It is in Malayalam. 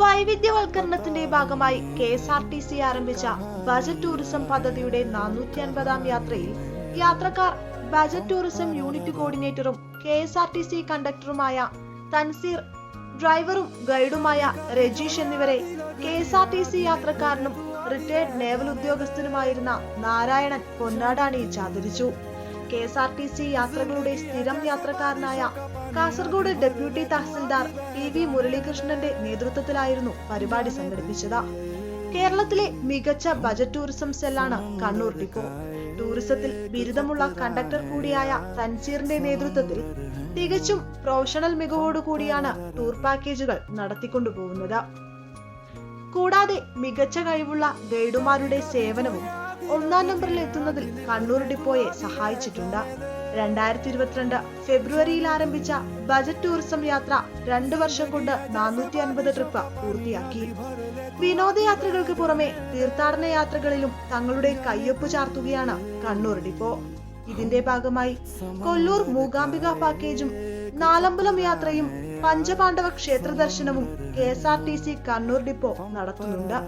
വൈവിധ്യവൽക്കരണത്തിന്റെ ഭാഗമായി K S R T C ആരംഭിച്ച ബജറ്റ് ടൂറിസം പദ്ധതിയുടെ നാനൂറ്റി അൻപതാം യാത്രയിൽ യാത്രക്കാർ budget tourism unit കോർഡിനേറ്ററും K S R T C കണ്ടക്ടറുമായ Thanseer ഡ്രൈവറും ഗൈഡുമായ രജീഷ് എന്നിവരെ K S R T C യാത്രക്കാരനും retired naval ഉദ്യോഗസ്ഥനുമായിരുന്ന നാരായണൻ പൊന്നാടാണി ആദരിച്ചു. K S R T C യാത്രകളുടെ സ്ഥിരം യാത്രക്കാരനായ Kasaragod deputy tahsildar P V മുരളീകൃഷ്ണന്റെ നേതൃത്വത്തിലായിരുന്നു പരിപാടി സംഘടിപ്പിച്ചത്. കേരളത്തിലെ മികച്ച ബജറ്റ് ടൂറിസം സെല്ലാണ് കണ്ണൂർ ഡിപ്പോ. ടൂറിസത്തിൽ ബിരുദമുള്ള കണ്ടക്ടർ കൂടിയായ തൻസീറിന്റെ നേതൃത്വത്തിൽ തികച്ചും പ്രൊഫഷണൽ മികവോടുകൂടിയാണ് ടൂർ പാക്കേജുകൾ നടത്തിക്കൊണ്ടുപോകുന്നത് കൂടാതെ മികച്ച കഴിവുള്ള ഗൈഡുമാരുടെ സേവനവും ഒന്നാം നമ്പറിൽ എത്തുന്നതിൽ കണ്ണൂർ ഡിപ്പോയെ സഹായിച്ചിട്ടുണ്ട്. രണ്ടായിരത്തി ഇരുപത്തിരണ്ട് ഫെബ്രുവരിയിൽ ആരംഭിച്ച ബജറ്റ് ടൂറിസം യാത്ര രണ്ടു വർഷം കൊണ്ട് നാനൂറ്റി അൻപത് ട്രിപ്പ് പൂർത്തിയാക്കി. വിനോദയാത്രകൾക്ക് പുറമെ തീർത്ഥാടന യാത്രകളിലും തങ്ങളുടെ കയ്യൊപ്പ് ചാർത്തുകയാണ് കണ്ണൂർ ഡിപ്പോ. ഇതിന്റെ ഭാഗമായി കൊല്ലൂർ മൂകാംബിക പാക്കേജും നാലമ്പലം യാത്രയും പഞ്ചപാണ്ഡവ ക്ഷേത്ര ദർശനവും K S R T C Kannur depot നടത്തുന്നുണ്ട്.